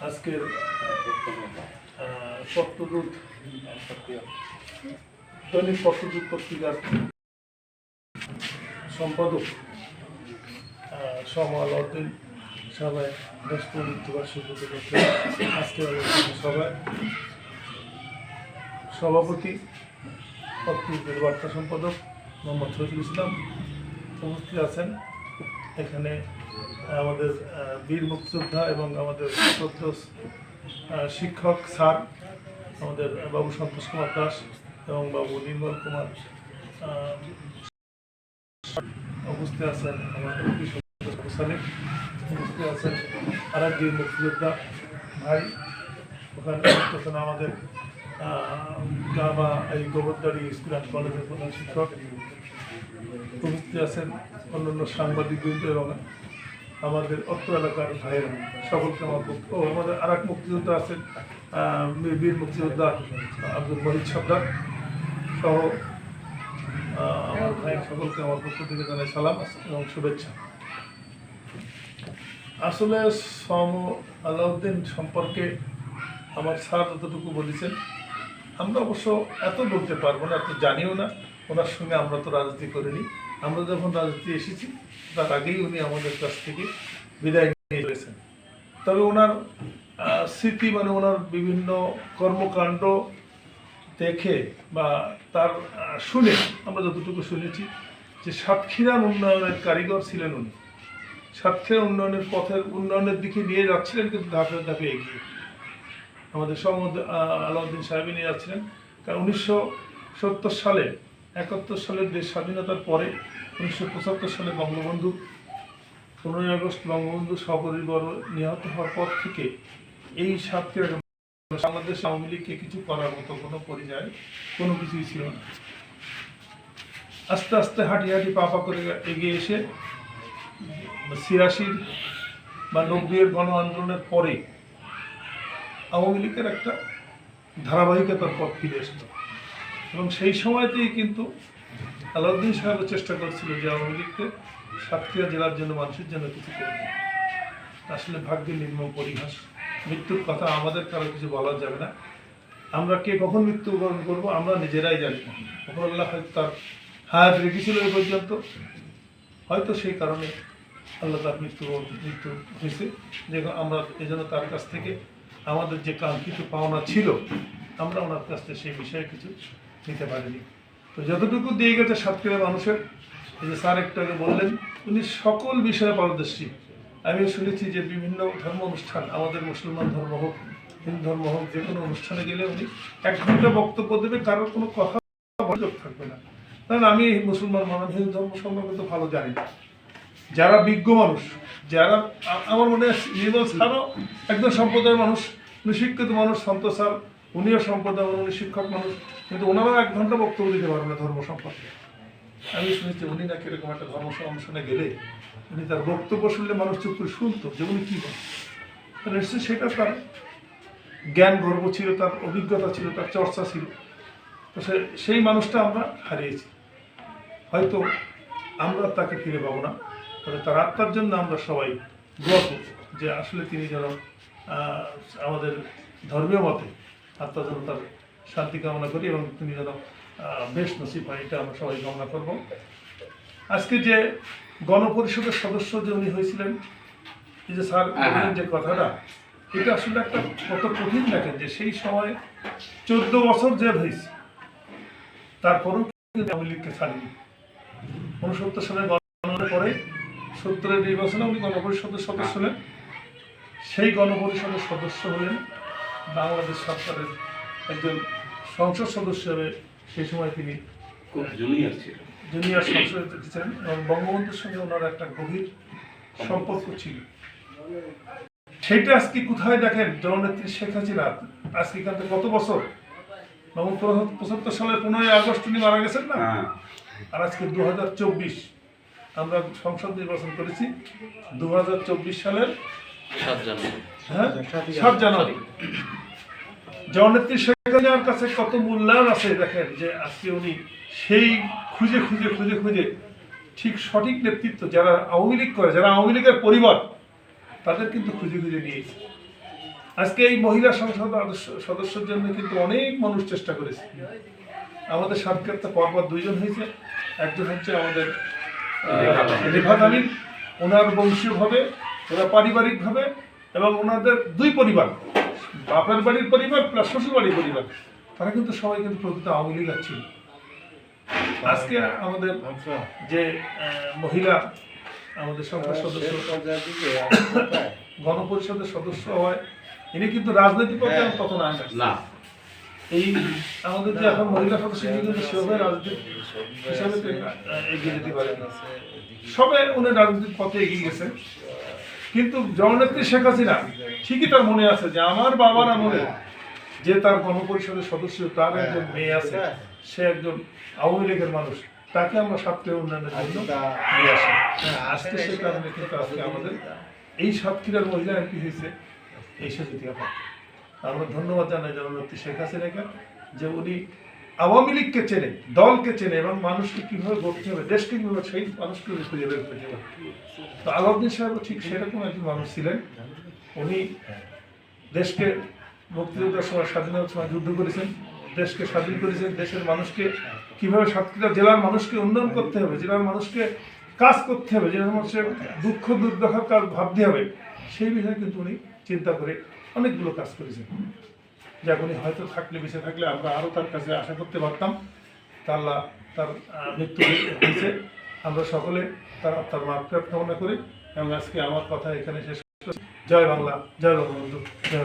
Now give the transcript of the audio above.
আজকের আহ, পত্রদূত দৈনিক পত্রদূত পত্রিকার সম্পাদক আহ, সম আলাউদ্দিন সভায় ব্যস্ত মৃত্যুবার্ষিকী আজকের সভায় সভাপতি পত্রিকার বার্তা সম্পাদক মোহাম্মদ শহীদুল ইসলাম উপস্থিত আছেন। এখানে আমাদের বীর মুক্তিযোদ্ধা এবং আমাদের শ্রদ্ধ শিক্ষক স্যার আমাদের বাবু সন্তোষ কুমার দাস এবং বাবু নির্মল কুমার উপস্থিত আছেন আমাদের উপস্থিত আছেন আর এক বীর মুক্তিযোদ্ধা ভাই। ওখানে আমাদের আহ, গামা এই গোবরদারি স্কুল অ্যান্ড কলেজের প্রধান শিক্ষক। উপস্থিত আছেন অন্যান্য সাংবাদিকবৃন্দ এবং আমাদের অত্র এলাকার ভাইয়েরা, সকলকে আমার ও, আমাদের আর এক মুক্তিযোদ্ধা আছেন বীর মুক্তিযোদ্ধা আব্দুল মহিদ সর্দার সহ আমার ভাই সকলকে আমার পক্ষ থেকে জানাই সালাম এবং শুভেচ্ছা। আসলে সম আলাউদ্দিন সম্পর্কে আমার স্যার যতটুকু বলেছেন, আমরা অবশ্য এত বলতে পারব না, এত জানিও না, ওনার সঙ্গে আমরা তো রাজনীতি করিনি। আমরা যখন রাজনীতি এসেছি, তার আগেই উনি আমাদের কাছ থেকে বিদায় নিয়ে চলেছেন তবে ওনার স্মৃতি মানে ওনার বিভিন্ন কর্মকাণ্ড দেখে বা তার শুনে আমরা যতটুকু শুনেছি যে সাতক্ষীরার উন্নয়নের কারিগর ছিলেন উনি। সাতক্ষীরা উন্নয়নের পথের, উন্নয়নের দিকে নিয়ে যাচ্ছিলেন কিন্তু ধাপে ধাপে এগিয়ে। আমাদের সমদ আলাউদ্দিন সাহেবই নিয়ে যাচ্ছিলেন। কারণ উনিশশো সত্তর সালে একাত্তর সালের দেশ স্বাধীনতার পরে উনিশশো পঁচাত্তর সালে বঙ্গবন্ধু পনেরোই আগস্ট বঙ্গবন্ধু সপরিবার নিহত হওয়ার পর থেকে এই সাতক্ষীরা বাংলাদেশ আওয়ামী লীগকে কিছু করার মতো কোনো পরিচয় কোনো কিছুই ছিল না। আস্তে আস্তে হাঁটি হাঁটি পা পা করে এগিয়ে এসে ছিয়াশির বা নব্বইয়ের গণ আন্দোলনের পরে আওয়ামী লীগের একটা ধারাবাহিকতার পথ ফিরে এসলো। এবং সেই সময়তেই কিন্তু আলাউদ্দিন সাহেব চেষ্টা করছিল যে আওয়ামী লীগকে সাতক্ষীরা জেলার জন্য, মানুষের জন্য কিছু করবে আসলে ভাগ্যের নির্মম পরিহাস। মৃত্যুর কথা আমাদের কারও কিছু বলা যাবে না। আমরা কে কখন মৃত্যুবরণ করব, আমরা নিজেরাই জানি কখন আল্লাহ হয়তো তার হায়াত রেখেছিল এই পর্যন্ত। হয়তো সেই কারণে আল্লাহ তার মৃত্যু মৃত্যু হয়েছে। যে আমরা এই জন্য তার কাছ থেকে আমাদের যে কাঙ্ক্ষিত পাওনা ছিল, আমরা ওনার কাছ থেকে সেই বিষয়ে কিছু নিতে পারেনি। তো যতটুকু দিয়ে গেছে সাতক্ষীরা মানুষের, এই যে স্যার একটু আগে বললেন, উনি সকল বিষয়ে পারদর্শী। আমি শুনেছি যে বিভিন্ন ধর্ম অনুষ্ঠান আমাদের মুসলমান ধর্ম হোক, হিন্দু ধর্ম হোক, যে কোনো অনুষ্ঠানে গেলে উনি এক ঘণ্টা বক্তব্য দেবে, কারোর কোনো কথা বলার থাকবে না। কারণ আমি মুসলমান মানুষ, হিন্দু ধর্ম সম্পর্কে তো ভালো জানি না। যারা বিজ্ঞ মানুষ, যারা আমার মনে হয় নির্মল স্যারও একজন সম্প্রদায়ের মানুষ শিক্ষিত মানুষ, সন্ত স্যার উনিও সম্প্রদায় উনি শিক্ষক মানুষ, কিন্তু ওনারাও এক ঘণ্টা বক্তব্য দিতে পারবে না ধর্ম সম্পর্কে। আমি শুনেছি উনি নাকি এরকম একটা ধর্ম অনুষ্ঠানে গেলে উনি তার বক্তব্য শুনলে মানুষ চুপ করে শুনতো যে উনি কী বলেন নিশ্চয়ই সেটা তার জ্ঞান, গর্ব ছিল, তার অভিজ্ঞতা ছিল, তার চর্চা ছিল। তো সে- সেই মানুষটা আমরা হারিয়েছি। হয়তো আমরা তাকে ফিরে পাবো না, তবে তার আত্মার জন্য আমরা সবাই করব যে আসলে তিনি যেন আমাদের ধর্মীয় মতে আত্মা যেন তার শান্তি কামনা করি এবং তিনি যেন বেশ নসিব হয় এটা আমরা সবাই কামনা করব। আজকে যে গণপরিষদের সদস্য যে উনি হয়েছিলেন এই যে স্যার যে কথাটা এটা আসলে একটা কত কঠিন দেখেন যে সেই সময় চোদ্দ বছর জেল হয়েছে তারপরেও আওয়ামী লীগকে ছাড়েনি। উনসত্তর সালে গণনা পরে সত্তরের নির্বাচনে উনি গণপরিষদের সদস্য হলেন। সেই গণপরিষদের সদস্য হলেন বাংলাদেশ সরকারের একজন সংসদ সদস্য হিসেবে সেই সময় তিনি খুব জুনিয়র ছিল জুনিয়র সংসদে ছিলেন এবং বঙ্গবন্ধুর সঙ্গে ওনার একটা গভীর সম্পর্ক ছিল। সেটা আজকে কোথায় দেখেন জননেত্রী শেখ হাসিনা? আজকে থেকে কত বছর? পঁচাত্তর সালের পনেরোই আগস্ট উনি মারা গেছেন না? হ্যাঁ। আর আজকে দু হাজার চব্বিশ আমরা সংসদ নির্বাচন করেছি। দু হাজার চব্বিশ সালের সাত জানুয়ারি। হ্যাঁ? সাত জানুয়ারি। জননেত্রী শেখ হাসিনার কাছে কত মূল্যায়ন আছে দেখেন যে আজকে উনি সেই খুঁজে খুঁজে খুঁজে খুঁজে ঠিক সঠিক নেতৃত্ব যারা আওয়ামী লীগ করে যারা আওয়ামী লীগের পরিবার তাদের কিন্তু খুঁজে খুঁজে নিয়েছে আজকে এই মহিলা সংসদ সদস্য- সদস্যের জন্য কিন্তু অনেক মানুষ চেষ্টা করেছে। আমাদের সাতক্ষীরাতে পরপর দুইজন হয়েছে। একজন হচ্ছে আমাদের রেফাত আলীম ওনার বংশীয়ভাবে ওরা পারিবারিকভাবে এবং ওনাদের দুই পরিবার বাপের বাড়ির পরিবার প্লাস শ্বশুর বাড়ির পরিবার তারা কিন্তু সবাই কিন্তু প্রকৃত আওয়ামী লীগ ছিল আজকে আমাদের যে মহিলা আমাদের সংসদ সদস্য গণপরিষদের সদস্য হয় ইনি কিন্তু রাজনৈতিক পক্ষে হ্যাঁ। তখন আইন না। এই আমাদের যে এখন মহিলা সদস্য ইনি কিন্তু সেভাবে রাজনীতি হিসাবে এগিয়ে যেতে পারে সবে উনি রাজনীতির পথে এগিয়ে গেছে কিন্তু জননেত্রী শেখ হাসিনা ঠিকই তার মনে আছে যে আমার বাবার আমলে যে তার গণপরিষদের সদস্য তার একজন মেয়ে আছে সে একজন আওয়ামী লীগের মানুষ তাকে আমরা সাতক্ষীরা উন্নয়নের জন্য নিয়ে আসি। হ্যাঁ, আজকে সে কারণে কিন্তু আজকে আমাদের এই সাতক্ষীরার মহিলা এমপি হয়েছে এই সে পায় আমরা ধন্যবাদ জানাই জননেত্রী শেখ হাসিনাকে যে উনি আওয়ামী লীগকে চেনে, দলকে চেনে এবং মানুষকে কীভাবে গড়তে হবে, দেশকে কীভাবে সেই মানুষকে খুঁজে বের করতে হবে। তো আলাউদ্দিন সাহেব ঠিক সেরকম একজন মানুষ ছিলেন। উনি দেশকে মুক্তিযুদ্ধের সময় স্বাধীনতার সময় যুদ্ধ করেছেন, দেশকে স্বাধীন করেছেন, দেশের মানুষকে কীভাবে সাতক্ষীরা জেলার মানুষকে উন্নয়ন করতে হবে, জেলার মানুষকে কাজ করতে হবে, জেলার মানুষের দুঃখ দুর্দশার কাজ ভাবতে হবে, সেই বিষয়ে কিন্তু উনি চিন্তা করে অনেকগুলো কাজ করেছেন। উনি হয়তো থাকলে, বেঁচে থাকলে আমরা আরও তার কাছে আশা করতে পারতাম। তা আল্লাহ তার মৃত্যু হয়েছে। আমরা সকলে তার তার মাত্রা কামনা করি এবং আজকে আমার কথা এখানে শেষ। জয় বাংলা, জয় বঙ্গবন্ধু। জয়